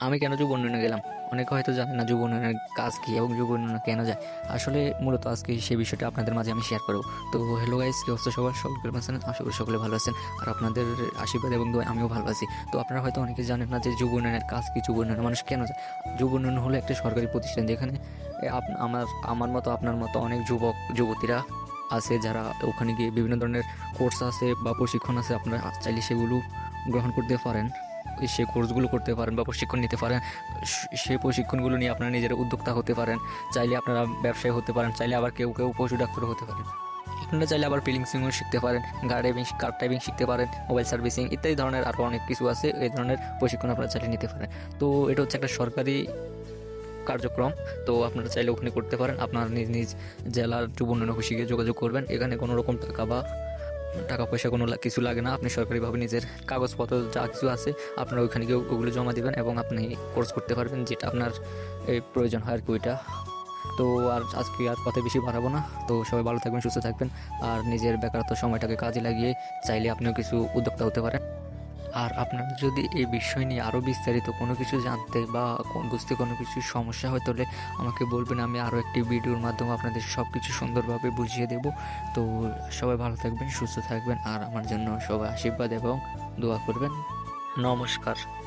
আমি কেন যুব উন্নয়নে গেলাম? অনেকে হয়তো জানে না যুব উন্নয়নের কাজ কী এবং যুব উন্নয়নে কেন যায়। আসলে মূলত আজকে সেই বিষয়টা আপনাদের মাঝে আমি শেয়ার করব। তো হ্যালো গাইস কি অবস্থা সবার? সকলে আছেন? আশা করি সকলে ভালো আছেন। আর আপনাদের আশীর্বাদ এবং আমিও ভালো আছি। তো আপনারা হয়তো অনেকে জানেন না যে যুব উন্নয়নের কাজ কী যুব উন্নয়নের মানুষ কেন যায়? যুব উন্নয়ন হলো একটা সরকারি প্রতিষ্ঠান যেখানে আমার আমার মতো, আপনার মতো অনেক যুবক, যুবতীরা আছে যারা ওখানে গিয়ে বিভিন্ন ধরনের কোর্স আছে বা প্রশিক্ষণ আছে। আপনারা চাইলে সেগুলো গ্রহণ করতে পারেন। সেই কোর্সগুলো করতে পারেন বা প্রশিক্ষণ নিতে পারেন সেই প্রশিক্ষণগুলো নিয়ে আপনারা নিজেরা উদ্যোক্তা হতে পারেন। চাইলে আপনারা ব্যবসায়ী হতে পারেন, চাইলে আবার কেউ কেউ পশু ডাক্তার হতে পারেন। আপনারা চাইলে আবার ফিলিং সিংও শিখতে পারেন গাড়ি ড্রাইভিং কার ড্রাইভিং শিখতে পারেন মোবাইল সার্ভিসিং ইত্যাদি ধরনের আরও অনেক কিছু আছে, এই ধরনের প্রশিক্ষণ আপনারা চাইলে নিতে পারেন। তো এটা হচ্ছে একটা সরকারি কার্যক্রম, তো আপনারা চাইলে ওখানে করতে পারেন, আপনার নিজ নিজ জেলার যুব উন্নয়ন অফিসে যোগাযোগ করবেন, এখানে কোনো রকম টাকা বা টাকা পয়সা কোনো কিছু লাগে না। আপনি সরকারিভাবে নিজের কাগজপত্র যা কিছু আছে, আপনার ওইখানে গিয়ে ওগুলো জমা দেবেন এবং আপনি কোর্স করতে পারবেন যেটা আপনার, এই প্রয়োজন হয় আর কি ওইটা। তো আর আজকে আর কথা বেশি বাড়াবো না। তো সবাই ভালো থাকবেন, সুস্থ থাকবেন। আর নিজের বেকারত্ব সময়টাকে কাজে লাগিয়ে চাইলে আপনিও কিছু উদ্যোক্তা হতে পারেন। আর আপনার যদি এই বিষয় নিয়ে আরও বিস্তারিত কোনো কিছু জানতে বা বুঝতে কোনো কিছু সমস্যা হয়, তাহলে আমাকে বলবেন। আমি আরও একটি ভিডিওর মাধ্যমে আপনাদের সব কিছু সুন্দরভাবে বুঝিয়ে দেব। তো সবাই ভালো থাকবেন, সুস্থ থাকবেন, আর আমার জন্য সবাই আশীর্বাদ এবং দোয়া করবেন। নমস্কার।